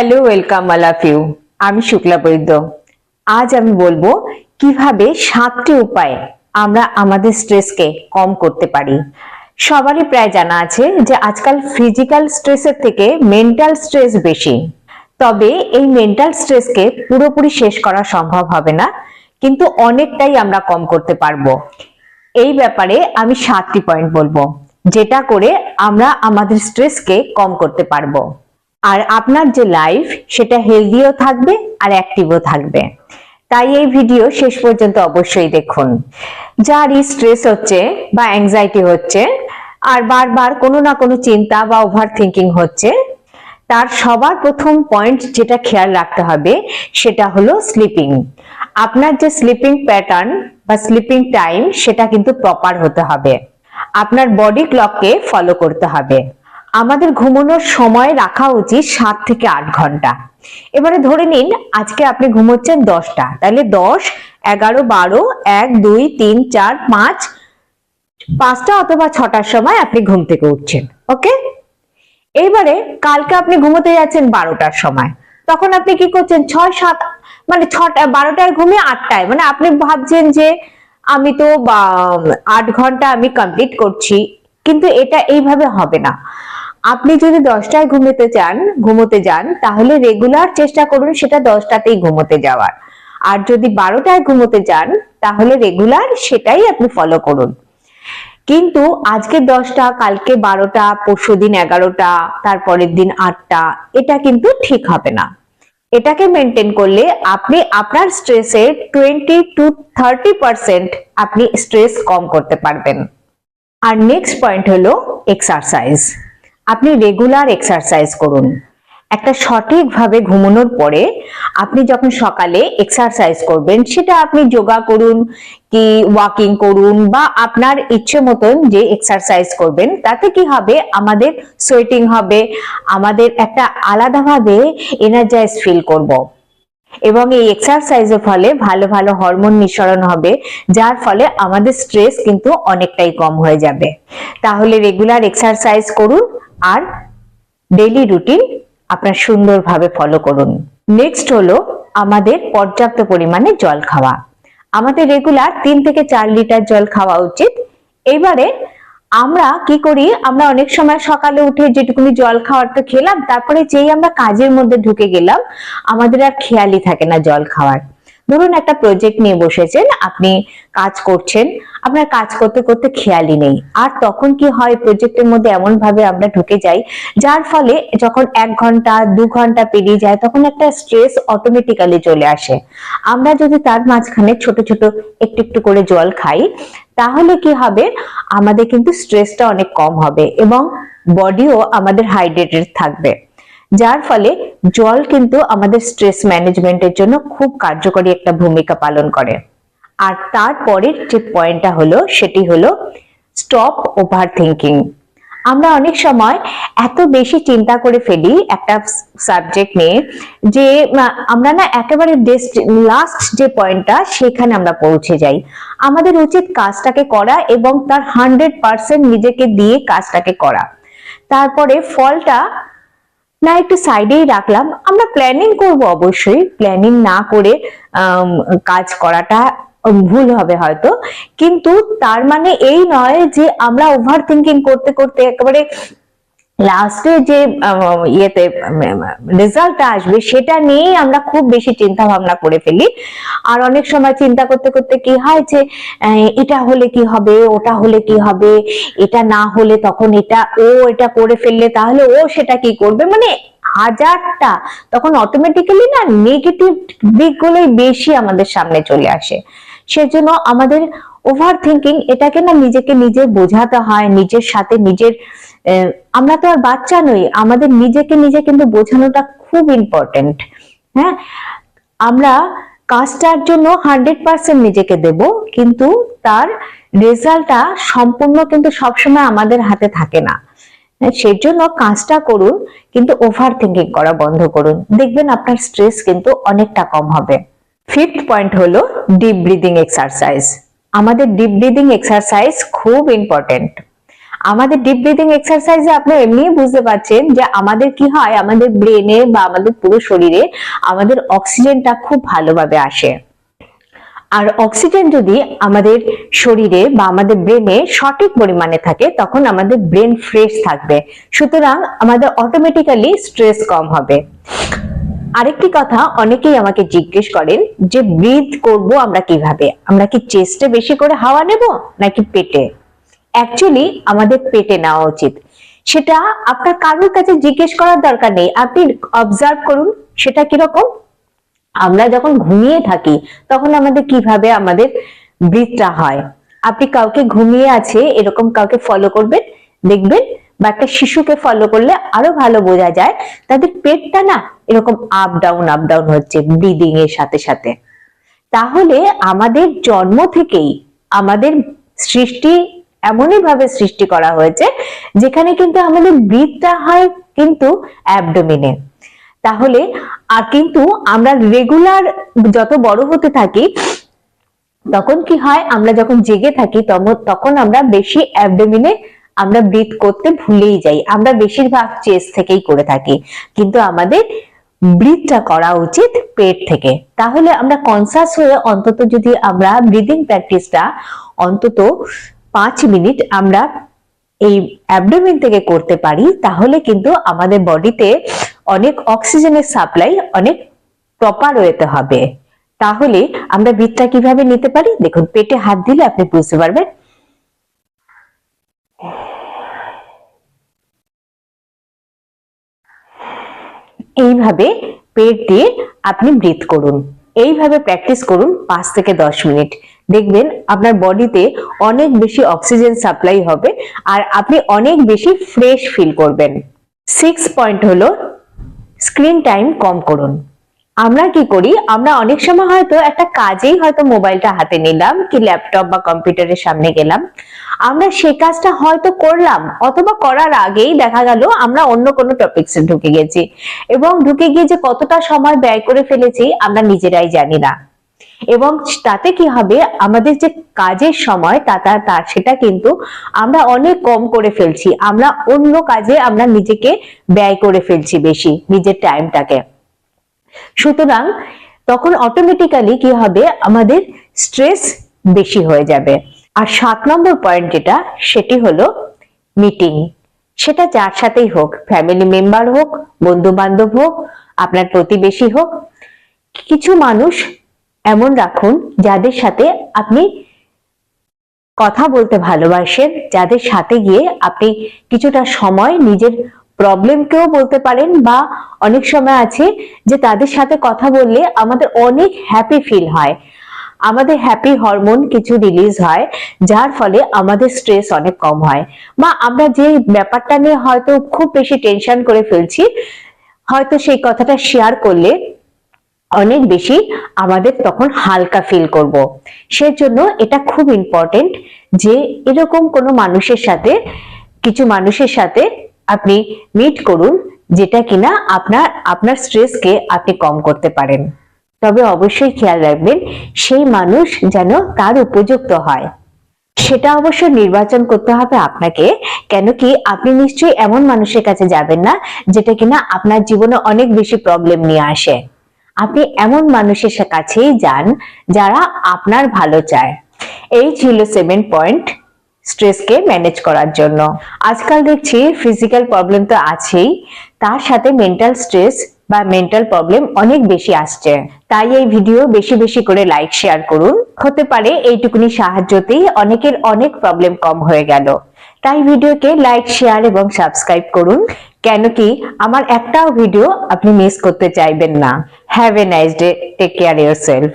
Hello welcome all of you আমি শুক্লা বৈদ্য। আজ আমি বলব কীভাবে সাতটি উপায়ে আমরা আমাদের স্ট্রেসকে কম করতে পারি। সবারই প্রায় জানা আছে যে আজকাল ফিজিক্যাল স্ট্রেসের থেকে মেন্টাল স্ট্রেস বেশি। তবে এই মেন্টাল স্ট্রেসকে পুরোপুরি শেষ করা সম্ভব হবে না, কিন্তু অনেকটাই আমরা কম করতে পারব। এই ব্যাপারে আমি সাতটি পয়েন্ট বলব, যেটা করে আমরা আমাদের স্ট্রেসকে কম করতে পারব। আর আপনার যে লাইফ সেটা হেলদিও থাকবে আর অ্যাক্টিভও থাকবে। তাই এই ভিডিও শেষ পর্যন্ত অবশ্যই দেখুন। যার স্ট্রেস হচ্ছে বা অ্যাংজাইটি হচ্ছে, আর বারবার কোনো না কোনো চিন্তা বা ওভার থিঙ্কিং হচ্ছে, তার সবার প্রথম পয়েন্ট যেটা খেয়াল রাখতে হবে, সেটা হলো স্লিপিং আপনার যে স্লিপিং প্যাটার্ন বা স্লিপিং টাইম সেটা কিন্তু প্রপার হতে হবে। আপনার বডি ক্লককে ফলো করতে হবে। আমাদের ঘুমানোর সময় রাখা উচিত সাত থেকে আট ঘণ্টা। এবারে ধরে নিন, আজকে আপনি ঘুমোচ্ছেন দশটা। তাহলে দশ, এগারো, বারো, এক, দুই, তিন, চার, পাঁচ, পাঁচটা অথবা ছটার সময় আপনি ঘুম থেকে উঠছেন, ওকে? এইবারে কালকে আপনি ঘুমোতে যাচ্ছেন বারোটার সময়। তখন আপনি কি করছেন? ছয়, সাত মানে ছটা, বারোটায় ঘুমিয়ে আটটায় মানে আপনি ভাবছেন যে আমি তো আট ঘণ্টা আমি কমপ্লিট করছি, কিন্তু এটা এইভাবে হবে না। আপনি যদি দশটায় ঘুমোতে চান, ঘুমোতে যান, তাহলে রেগুলার চেষ্টা করুন সেটা দশটাতেই ঘুমোতে যাওয়ার। আর যদি বারোটায় ঘুমোতে যান, তাহলে রেগুলার সেটাই আপনি ফলো করুন। কিন্তু আজকে দশটা, কালকে বারোটা, পরশু দিন এগারোটা, তারপরের দিন আটটা, এটা কিন্তু ঠিক হবে না। এটাকে মেনটেন করলে আপনি আপনার স্ট্রেসের টোয়েন্টি টু থার্টি পার্সেন্ট আপনি স্ট্রেস কম করতে পারবেন। আর নেক্সট পয়েন্ট হলো এক্সারসাইজ আপনি রেগুলার এক্সারসাইজ করুন। একটা সঠিকভাবে ঘুমানোর পরে আপনি যখন সকালে এক্সারসাইজ করবেন, সেটা আপনি যোগা করুন কি ওয়াকিং করুন বা আপনার ইচ্ছে মতন যে এক্সারসাইজ করবেন, তাতে কি হবে? আমাদের সোয়েটিং হবে, আমাদের একটা আলাদাভাবে এনার্জাইজ ফিল করব। এবং এই এক্সারসাইজের ফলে ভালো ভালো হরমোন নিঃসরণ হবে, যার ফলে আমাদের স্ট্রেস কিন্তু অনেকটাই কম হয়ে যাবে। তাহলে রেগুলার এক্সারসাইজ করুন আর ডেইলি রুটিন আপনার সুন্দরভাবে ফলো করুন। নেক্সট হলো আমাদের পর্যাপ্ত পরিমাণে জল খাওয়া। আমাদের রেগুলার তিন থেকে চার লিটার জল খাওয়া উচিত। এবারে আমরা কি করি, আমরা অনেক সময় সকালে উঠে যেটুকুনি জল খাওয়ার তো খেলাম, তারপরে যেই আমরা কাজের মধ্যে ঢুকে গেলাম, আমাদের আর খেয়ালই থাকে না জল খাওয়ার। ধরুন একটা প্রজেক্ট নিয়ে বসেছেন, আপনি কাজ করছেন, আপনার কাজ করতে করতে খেয়ালই নেই। আর তখন কি হয় প্রজেক্টের মধ্যে এমন ভাবে আমরা ঢুকে যাই, যার ফলে যখন এক ঘণ্টা, দু ঘণ্টা পেরিয়ে যায়, তখন একটা স্ট্রেস অটোমেটিক্যালি চলে আসে। আমরা যদি তার মাঝখানে ছোট ছোট, একটু একটু করে জল খাই, তাহলে কি হবে? আমাদের কিন্তু স্ট্রেসটা অনেক কম হবে এবং বডিও আমাদের হাইড্রেটেড থাকবে। যার ফলে জল কিন্তু আমাদের স্ট্রেস ম্যানেজমেন্টের জন্য খুব কার্যকরী একটা ভূমিকা পালন করে। আর তারপরের যে পয়েন্টটা হলো, সেটি হলো স্টপ ওভার থিঙ্কিং আমরা অনেক সময় এত বেশি চিন্তা করে ফেলি একটা সাবজেক্ট নিয়ে যে আমরা না একেবারে বেস্ট লাস্ট যে পয়েন্টটা সেখানে আমরা পৌঁছে যাই। আমাদের উচিত কাজটাকে করা এবং তার হান্ড্রেড পার্সেন্ট নিজেকে দিয়ে কাজটাকে করা। তারপরে ফলটা না, একটু সাইডেই রাখলাম। আমরা প্ল্যানিং করব অবশ্যই। প্ল্যানিং না করে কাজ করাটা ভুল হবে হয়তো। কিন্তু তার মানে এই নয় যে আমরা ওভার থিঙ্কিং করতে করতে একেবারে লাস্টে যে ইয়েতে রেজাল্টটা আসবে, সেটা নিয়েই আমরা খুব বেশি চিন্তা ভাবনা করে ফেলি। আর অনেক সময় চিন্তা করতে করতে কি হয় যে এটা হলে কি হবে, ওটা হলে কি হবে, এটা না হলে তখন এটা, ও এটা করে ফেললে তাহলে ও সেটা কি করবে? মানে হাজারটা, তখন অটোমেটিক্যালি না নেগেটিভ দিকগুলোই বেশি আমাদের সামনে চলে আসে। সেজন্য আমাদের ওভার থিঙ্কিং এটাকে না নিজেকে নিজে বোঝাতে হয় নিজের সাথে নিজের আমরা তো আর বাচ্চা নই আমাদের নিজেকে নিজে কিন্তু বোঝানোটা খুব ইম্পর্টেন্ট হ্যাঁ? আমরা কাজটার জন্য হান্ড্রেড পার্সেন্ট নিজেকে দেব কিন্তু তার রেজাল্টটা সম্পূর্ণ কিন্তু সবসময় আমাদের হাতে থাকে না। হ্যাঁ, সেজন্য কাজটা করুন কিন্তু ওভার থিঙ্কিং করা বন্ধ করুন। দেখবেন আপনার স্ট্রেস কিন্তু অনেকটা কম হবে। ফিফথ পয়েন্ট হলো ডিপ ব্রিদিং এক্সারসাইজ আমাদের ডিপ ব্রিদিং এক্সারসাইজ খুব ইম্পর্টেন্ট আমাদের ডিপ ব্রিদিং এক্সারসাইজে আপনি এমনিই বুঝতে পারছেন যে আমাদের কি হয়, আমাদের ব্রেনে বা আমাদের পুরো শরীরে আমাদের অক্সিজেনটা খুব ভালোভাবে আসে। আর অক্সিজেন যদি আমাদের শরীরে বা আমাদের ব্রেনে সঠিক পরিমাণে থাকে, তখন আমাদের ব্রেন ফ্রেশ থাকবে। সুতরাং আমাদের অটোমেটিক্যালি স্ট্রেস কম হবে। আরেকটি কথা অনেকেই আমাকে জিজ্ঞেস করেন যে ব্রিথ করব আমরা কীভাবে? আমরা কি চেস্টে বেশি করে হাওয়া নেব নাকি পেটে? অ্যাকচুয়ালি আমাদের পেটে নেওয়া উচিত। সেটা আপনার কারোর কাছে জিজ্ঞেস করার দরকার নেই। আপনি অবজার্ভ করুন, সেটা কীরকম? আমরা যখন ঘুমিয়ে থাকি, তখন আমাদের কীভাবে আমাদের ব্রিথটা হয়? আপনি কাউকে ঘুমিয়ে আছে, এরকম কাউকে ফলো করবেন, দেখবেন বা একটা শিশুকে ফলো করলে আরও ভালো বোঝা যায়, তাদের পেটটা না এরকম আপ ডাউন আপ ডাউন হচ্ছে ব্রিদিং এর সাথে সাথে। তাহলে আমাদের জন্ম থেকেই আমাদের সৃষ্টি এমনই ভাবে সৃষ্টি করা হয়েছে, যেখানে কিন্তু আমাদের ব্রিথটা হয় কিন্তু অ্যাবডোমিনে তাহলে আর কিন্তু আমরা রেগুলার যত বড় হতে থাকি, তখন কি হয়, আমরা যখন জেগে থাকি তখন আমরা বেশি অ্যাবডোমিনে আমরা ব্রিথ করতে ভুলেই যাই। আমরা বেশিরভাগ চেস্ট থেকেই করে থাকি। কিন্তু আমাদের ব্রিথটা করা উচিত পেট থেকে। তাহলে আমরা কনসাস হয়ে অন্তত যদি আমরা ব্রিদিং প্র্যাকটিসটা অন্তত পাঁচ মিনিট আমরা এই অ্যাবডোমেন থেকে করতে পারি, তাহলে কিন্তু আমাদের বডিতে অনেক অক্সিজেনের সাপ্লাই অনেক প্রপার ওয়েতে হবে। তাহলে আমরা ব্রিথটা কীভাবে নিতে পারি? দেখুন, পেটে হাত দিলে আপনি বুঝতে পারবেন। এইভাবে পেট দিয়ে আপনি ব্রিথ করুন। এইভাবে প্র্যাকটিস করুন পাঁচ থেকে দশ মিনিট। দেখবেন আপনার বডিতে অনেক বেশি অক্সিজেন সাপ্লাই হবে আর আপনি অনেক বেশি ফ্রেশ ফিল করবেন। সিক্স পয়েন্ট হলো স্ক্রিন টাইম কম করুন। আমরা কি করি? আমরা অনেক সময় হয়তো একটা কাজেই হয়তো মোবাইলটা হাতে নিলাম কি ল্যাপটপ বা কম্পিউটারের সামনে গেলাম। আমরা সেই কাজটা হয়তো করলাম অথবা করার আগেই দেখা গেল আমরা অন্য কোনো টপিকসে ঢুকে গেছি এবং ঢুকে গিয়ে যে কতটা সময় ব্যয় করে ফেলেছি আমরা নিজেরাই জানি না। এবং তাতে কি হবে? আমাদের যে কাজের সময় তা, তা- তা, সেটা কিন্তু আমরা অনেক কম করে ফেলছি। আমরা অন্য কাজে আমরা নিজেকে ব্যয় করে ফেলছি বেশি, নিজের টাইমটাকে সুতরাং তখন অটোমেটিক্যালি কি হবে? আমাদের স্ট্রেস বেশি হয়ে যাবে। আর সাত নম্বর পয়েন্ট যেটা, সেটি হলো মিটিং সেটা যার সাথেই হোক ফ্যামিলি মেম্বার হোক বন্ধু বান্ধব হোক, আপনার প্রতিবেশী হোক, কিছু মানুষ এমন রাখুন যাদের সাথে আপনি কথা বলতে ভালোবাসেন, যাদের সাথে গিয়ে আপনি কিছুটা সময় নিজের প্রবলেমকেও বলতে পারেন বা অনেক সময় আছে যে তাদের সাথে কথা বললে আমাদের অনেক হ্যাপি ফিল হয়। আমাদের হ্যাপি হরমোন কিছু রিলিজ হয়, যার ফলে আমাদের স্ট্রেস অনেক কম হয়। বা আমরা যে ব্যাপারটা নিয়ে হয়তো খুব বেশি টেনশন করে ফেলছি, হয়তো সেই কথাটা শেয়ার করলে অনেক বেশি আমাদের তখন হালকা ফিল করব। সেজন্য এটা খুব ইম্পর্টেন্ট যে এরকম কোনো মানুষের সাথে, কিছু মানুষের সাথে আপনি মিট করুন, যেটা কিনা আপনার আপনার স্ট্রেসকে আপনি কম করতে পারেন। তবে অবশ্যই খেয়াল রাখবেন, সেই মানুষ যেন তার উপযুক্ত হয়। সেটা অবশ্য নির্বাচন করতে হবে আপনাকে, কেন কি আপনি নিশ্চয়ই এমন মানুষের কাছে যাবেন না, যেটা কিনা আপনার জীবনে অনেক বেশি প্রবলেম নিয়ে আসে। আপনি এমন মানুষের কাছেই যান, যারা আপনার ভালো চায়। এই ছিল সেভেন পয়েন্ট স্ট্রেসকে ম্যানেজ করার জন্য। আজকাল দেখছি ফিজিক্যাল প্রবলেম তো আছেই, তার সাথে মেন্টাল স্ট্রেস বা মেন্টাল প্রবলেম অনেক বেশি আসছে। তাই এই ভিডিও বেশি বেশি করে লাইক শেয়ার করুন। হতে পারে এইটুকুনি সাহায্যতেই অনেকের অনেক প্রবলেম কম হয়ে গেল। তাই ভিডিওকে লাইক শেয়ার এবং সাবস্ক্রাইব করুন। কেন কি আমার একটাও ভিডিও আপনি মিস করতে চাইবেন না। Have a nice day take care yourself